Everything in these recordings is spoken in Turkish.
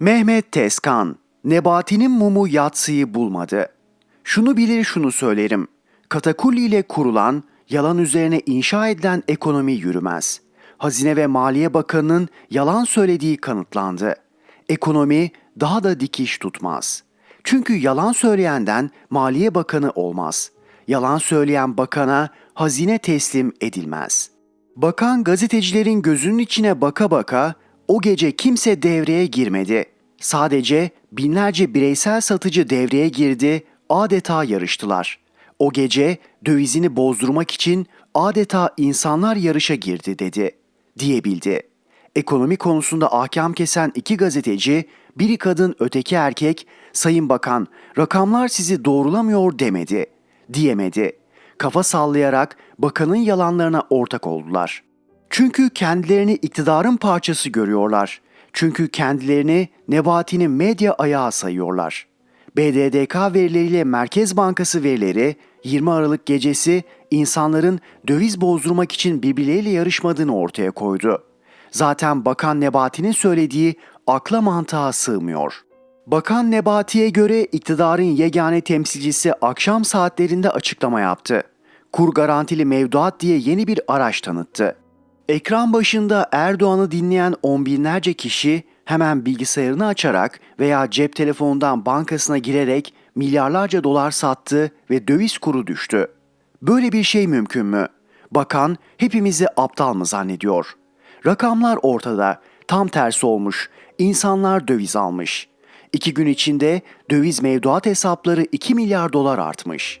Mehmet Tezkan, Nebati'nin mumu yatsıyı bulmadı. Şunu bilir şunu söylerim. Katakulli ile kurulan, yalan üzerine inşa edilen ekonomi yürümez. Hazine ve Maliye Bakanı'nın yalan söylediği kanıtlandı. Ekonomi daha da dikiş tutmaz. Çünkü yalan söyleyenden Maliye Bakanı olmaz. Yalan söyleyen bakana hazine teslim edilmez. Bakan gazetecilerin gözünün içine baka baka o gece kimse devreye girmedi. Sadece binlerce bireysel satıcı devreye girdi, adeta yarıştılar. O gece dövizini bozdurmak için adeta insanlar yarışa girdi dedi, diyebildi. Ekonomi konusunda ahkam kesen iki gazeteci, biri kadın öteki erkek, Sayın Bakan rakamlar sizi doğrulamıyor demedi, diyemedi. Kafa sallayarak bakanın yalanlarına ortak oldular. Çünkü kendilerini iktidarın parçası görüyorlar. Çünkü kendilerini Nebati'nin medya ayağı sayıyorlar. BDDK verileriyle Merkez Bankası verileri 20 Aralık gecesi insanların döviz bozdurmak için birbirleriyle yarışmadığını ortaya koydu. Zaten Bakan Nebati'nin söylediği akla mantığa sığmıyor. Bakan Nebati'ye göre iktidarın yegane temsilcisi akşam saatlerinde açıklama yaptı. Kur garantili mevduat diye yeni bir araç tanıttı. Ekran başında Erdoğan'ı dinleyen on binlerce kişi hemen bilgisayarını açarak veya cep telefonundan bankasına girerek milyarlarca dolar sattı ve döviz kuru düştü. Böyle bir şey mümkün mü? Bakan hepimizi aptal mı zannediyor? Rakamlar ortada, tam tersi olmuş. İnsanlar döviz almış. İki gün içinde döviz mevduat hesapları 2 milyar dolar artmış.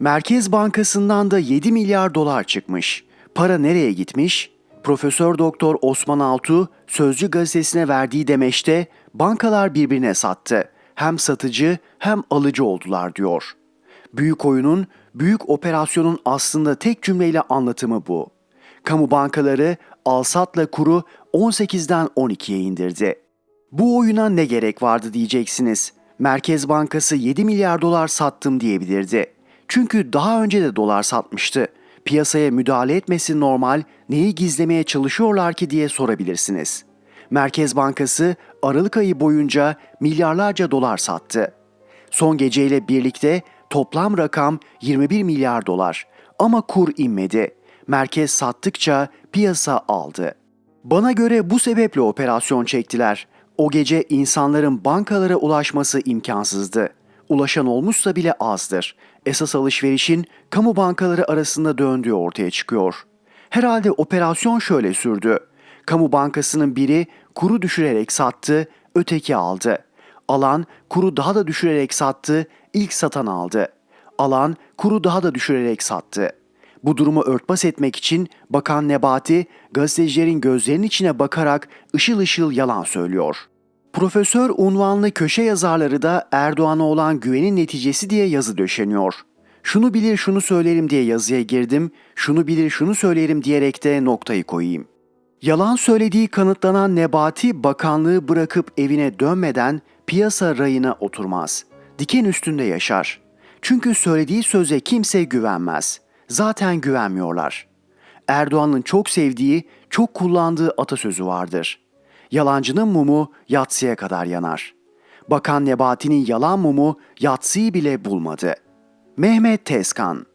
Merkez Bankası'ndan da 7 milyar dolar çıkmış. Para nereye gitmiş? Profesör Doktor Osman Altu Sözcü gazetesine verdiği demeçte bankalar birbirine sattı. Hem satıcı hem alıcı oldular diyor. Büyük oyunun, büyük operasyonun aslında tek cümleyle anlatımı bu. Kamu bankaları alsatla kuru 18'den 12'ye indirdi. Bu oyuna ne gerek vardı diyeceksiniz. Merkez Bankası 7 milyar dolar sattım diyebilirdi. Çünkü daha önce de dolar satmıştı. Piyasaya müdahale etmesi normal, neyi gizlemeye çalışıyorlar ki diye sorabilirsiniz. Merkez Bankası Aralık ayı boyunca milyarlarca dolar sattı. Son geceyle birlikte toplam rakam 21 milyar dolar. Ama kur inmedi. Merkez sattıkça piyasa aldı. Bana göre bu sebeple operasyon çektiler. O gece insanların bankalara ulaşması imkansızdı. Ulaşan olmuşsa bile azdır. Esas alışverişin kamu bankaları arasında döndüğü ortaya çıkıyor. Herhalde operasyon şöyle sürdü. Kamu bankasının biri kuru düşürerek sattı, öteki aldı. Alan kuru daha da düşürerek sattı, ilk satan aldı. Alan kuru daha da düşürerek sattı. Bu durumu örtbas etmek için Bakan Nebati gazetecilerin gözlerinin içine bakarak ışıl ışıl yalan söylüyor. Profesör unvanlı köşe yazarları da Erdoğan'a olan güvenin neticesi diye yazı döşeniyor. Şunu bilir şunu söylerim diye yazıya girdim, şunu bilir şunu söylerim diyerek de noktayı koyayım. Yalan söylediği kanıtlanan Nebati bakanlığı bırakıp evine dönmeden piyasa rayına oturmaz. Diken üstünde yaşar. Çünkü söylediği söze kimse güvenmez. Zaten güvenmiyorlar. Erdoğan'ın çok sevdiği, çok kullandığı atasözü vardır. Yalancının mumu yatsıya kadar yanar. Bakan Nebati'nin yalan mumu yatsıyı bile bulmadı. Mehmet Tezkan